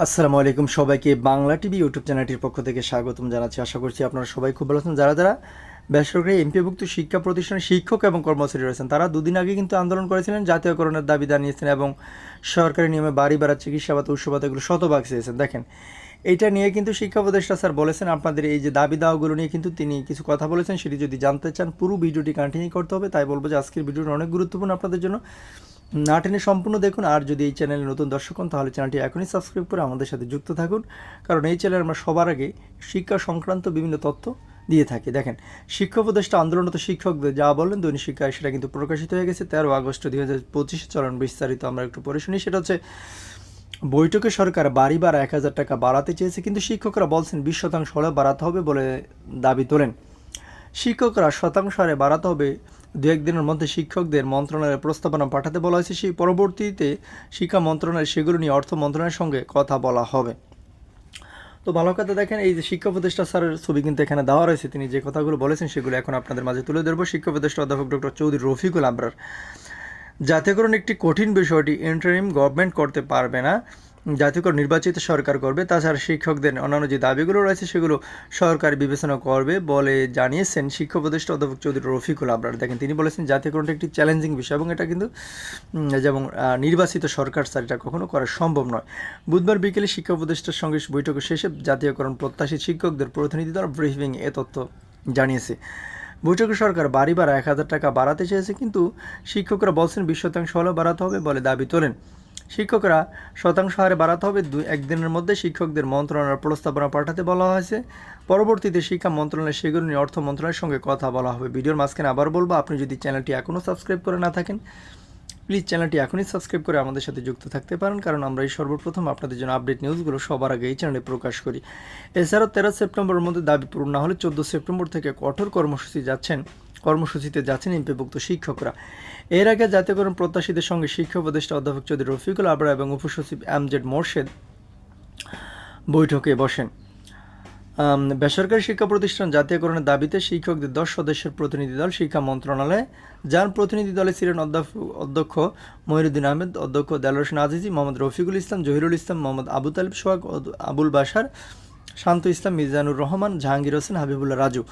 আসসালামু আলাইকুম সবাইকে বাংলা টিভি ইউটিউব চ্যানেলটির পক্ষ থেকে স্বাগতম জানাচ্ছি। আশা করছি আপনারা সবাই খুব ভালো আছেন। যারা যারা বেসরকারি এমপিভুক্ত শিক্ষা প্রতিষ্ঠানের শিক্ষক এবং কর্মচারী রয়েছেন, তারা দুদিন আগে কিন্তু আন্দোলন করেছিলেন, জাতীয়করণের দাবি জানিয়েছেন এবং সরকারি নিয়মে বাড়ি ভাড়া চিকিৎসা ভাতা উৎসব এগুলো শতভাগ চেয়েছেন। দেখেন, এটা নিয়ে কিন্তু শিক্ষা উপদেষ্টা স্যার বলেছেন, আপনাদের এই যে দাবি দাওয়াগুলো নিয়ে কিন্তু তিনি কিছু কথা বলেছেন। সেটি যদি জানতে চান, পুরো ভিডিওটি কন্টিনিউ করতে হবে। তাই বলব যে আজকের ভিডিওটা অনেক গুরুত্বপূর্ণ আপনাদের জন্য। না টেনে সম্পূর্ণ দেখুন, আর যদি এই চ্যানেলে নতুন দর্শক হন, তাহলে চ্যানেলটি এখনই সাবস্ক্রাইব করে আমাদের সাথে যুক্ত থাকুন। কারণ এই চ্যানেলে আমরা সবার আগে শিক্ষা সংক্রান্ত বিভিন্ন তথ্য দিয়ে থাকি। দেখেন, শিক্ষা উপদেষ্টা আন্দোলনরত শিক্ষকদের যা বললেন দৈনিক শিক্ষায়, সেটা কিন্তু প্রকাশিত হয়ে গেছে তেরো আগস্ট দুই হাজার পঁচিশে। চলন বিস্তারিত আমরা একটু পড়ে শুনি। সেটা হচ্ছে, বৈঠকে সরকার বাড়ি ভাড়া এক হাজার টাকা বাড়াতে চেয়েছে, কিন্তু শিক্ষকরা বলছেন বিশ শতাংশ হলে বাড়াতে হবে বলে দাবি তোলেন। শিক্ষকরা শতাংশ হারে বাড়াতে হবে দু একদিনের মধ্যে শিক্ষকদের মন্ত্রণালয়ের প্রস্তাবনা পাঠাতে বলা হয়েছে। সেই পরবর্তীতে শিক্ষা মন্ত্রণালয় সেগুলো নিয়ে অর্থ মন্ত্রণালয়ের সঙ্গে কথা বলা হবে। তো ভালো কথা দেখেন, এই যে শিক্ষা উপদেষ্টা স্যারের ছবি কিন্তু এখানে দেওয়া রয়েছে। তিনি যে কথাগুলো বলেছেন সেগুলো এখন আপনাদের মাঝে তুলে ধরবো। শিক্ষা উপদেষ্টা অধ্যাপক ডক্টর চৌধুরী রফিকুল আবরার। জাতীয়করণ একটি কঠিন বিষয়টি ইন্টারিম গভর্নমেন্ট করতে পারবে না। জাতীয়করণ নির্বাচিত সরকার করবে। তাছাড়া শিক্ষকদের অন্যান্য যে দাবিগুলো রয়েছে, সেগুলো সরকার বিবেচনা করবে বলে জানিয়েছেন শিক্ষা উপদেষ্টা অধ্যাপক চৌধুরী রফিকুল আবরার। দেখেন, তিনি বলেছেন জাতীয়করণটা একটি চ্যালেঞ্জিং বিষয় এবং এটা কিন্তু যেমন নির্বাচিত সরকার, স্যার, এটা কখনো করা সম্ভব নয়। বুধবার বিকেলে শিক্ষা উপদেষ্টার সঙ্গে বৈঠক শেষে জাতীয়করণ প্রত্যাশী শিক্ষকদের প্রতিনিধি দল ব্রিফিং এ তথ্য জানিয়েছে। বৈঠকে সরকার বাড়ি ভাড়া এক হাজার টাকা বাড়াতে চেয়েছে, কিন্তু শিক্ষকরা বলছেন, বিশ শতাংশ হলেও বাড়াতে হবে বলে দাবি তোলেন। শিক্ষকরা শতাংশ হারে বাড়াতে হবে। দুই, একদিনের মধ্যে শিক্ষকদের মন্ত্রণালয়ের প্রস্তাবনা পাঠাতে বলা হয়েছে। পরবর্তীতে শিক্ষা মন্ত্রণালয়, সেগুলো নিয়ে অর্থ মন্ত্রণালয়ের সঙ্গে কথা বলা হবে। ভিডিওর মাঝখানে আবার বলব, আপনি যদি চ্যানেলটি এখনও সাবস্ক্রাইব করে না থাকেন, প্লিজ চ্যানেলটি এখনই সাবস্ক্রাইব করে আমাদের সাথে যুক্ত থাকতে পারেন, কারণ আমরা এই সর্বপ্রথম আপনাদের জন্য আপডেট নিউজগুলো সবার আগে এই চ্যানেলে প্রকাশ করি। এছাড়াও তেরো সেপ্টেম্বরের মধ্যে দাবি পূরণ না হলে চোদ্দ সেপ্টেম্বর থেকে কঠোর কর্মসূচি যাচ্ছেন কর্মসূচিতে যাচ্ছেন এমপিভুক্ত শিক্ষকরা। এর আগে জাতীয়করণ প্রত্যাশীদের সঙ্গে শিক্ষা উপদেষ্টা অধ্যাপক চৌধুরী রফিকুল আবরা এবং উপসচিব আমজেড মোর্শেদ বৈঠকে বসেন। বেসরকারি শিক্ষা প্রতিষ্ঠান জাতীয়করণের দাবিতে শিক্ষকদের দশ সদস্যের প্রতিনিধি দল শিক্ষা মন্ত্রণালয়ে যার প্রতিনিধি দলে ছিলেন অধ্যক্ষ মহিরুদ্দিন আহমেদ, অধ্যক্ষ দেলোর হোসেন আজিজি, মোহাম্মদ রফিকুল ইসলাম, জহিরুল ইসলাম, মোহাম্মদ আবু তালিব সোহাগ আবুল বাসার শান্ত ইসলাম, মিজানুর রহমান, জাহাঙ্গীর হোসেন, হাবিবুল্লাহ রাজু।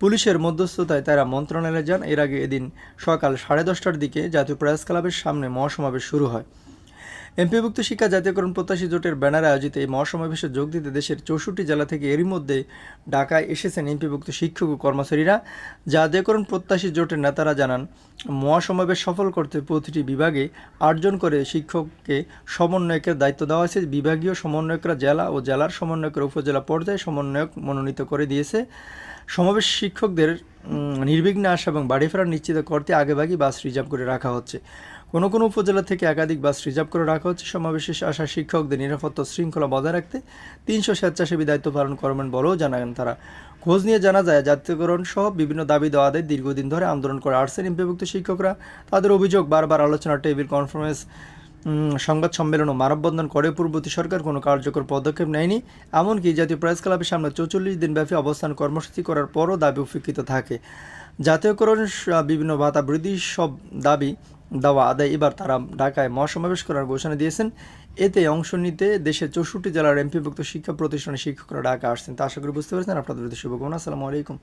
পুলিশের মধ্যস্থতায় তারা মন্ত্রণালয়ে যান। এর আগে এদিন সকাল সাড়ে দশটার দিকে জাতীয় প্রেস ক্লাবের সামনে মহাসমাবেশ শুরু হয়। এমপিভুক্ত শিক্ষা জাতীয়করণ প্রত্যাশী জোটের ব্যানারে আয়োজিত এই মহাসমাবেশে যোগ দিতে দেশের চৌষট্টি জেলা থেকে এরই মধ্যে ঢাকায় এসেছেন এমপিভুক্ত শিক্ষক ও কর্মচারীরা। জাতীয়করণ প্রত্যাশী জোটের নেতারা জানান, মহাসমাবেশ সফল করতে প্রতিটি বিভাগে আটজন করে শিক্ষককে সমন্বয়কের দায়িত্ব দেওয়া হয়েছে। বিভাগীয় সমন্বয়করা জেলা ও জেলার সমন্বয়কের উপজেলা পর্যায়ে সমন্বয়ক মনোনীত করে দিয়েছে। সমাবেশ শিক্ষকদের নির্বিঘ্নে আসা এবং বাড়ি ফেরা নিশ্চিত করতে আগেভাগই বাস রিজার্ভ করে রাখা হচ্ছে। কোনো কোনো উপজেলা থেকে একাধিক বাস রিজার্ভ করে রাখা হচ্ছে। সমাবেশে আসা শিক্ষকদের নিরাপত্তা শৃঙ্খলা বজায় রাখতে তিনশো স্বেচ্ছাসেবী দায়িত্ব পালন করবেন বলেও জানান তারা। খোঁজ নিয়ে জানা যায়, জাতীয়করণ সহ বিভিন্ন দাবি দেওয়া আদায় দীর্ঘদিন ধরে আন্দোলন করে আসছেন এমপিভুক্ত শিক্ষকরা। তাদের অভিযোগ, বারবার আলোচনা, টেবিল কনফারেন্স সংবাদ সম্মেলন ও মানববন্ধন করে পূর্ববর্তী সরকার কোনো কার্যকর পদক্ষেপ নেয়নি। এমনকি জাতীয় প্রেস ক্লাবের সামনে চৌচল্লিশ দিনব্যাপী অবস্থান কর্মসূচি করার পরও দাবি উপেক্ষিত থাকে। জাতীয়করণ বিভিন্ন ভাতা বৃদ্ধি সব দাবি দেওয়া আদায়। এবার তারা ঢাকায় মহাসমাবেশ করার ঘোষণা দিয়েছেন। এতে অংশ নিতে দেশের চৌষট্টি জেলার এমপিভুক্ত শিক্ষা প্রতিষ্ঠানের শিক্ষকরা ঢাকা আসছেন। তা আশা করি বুঝতে পেরেছেন। আপনাদের শুভকামনা। আসসালামু আলাইকুম।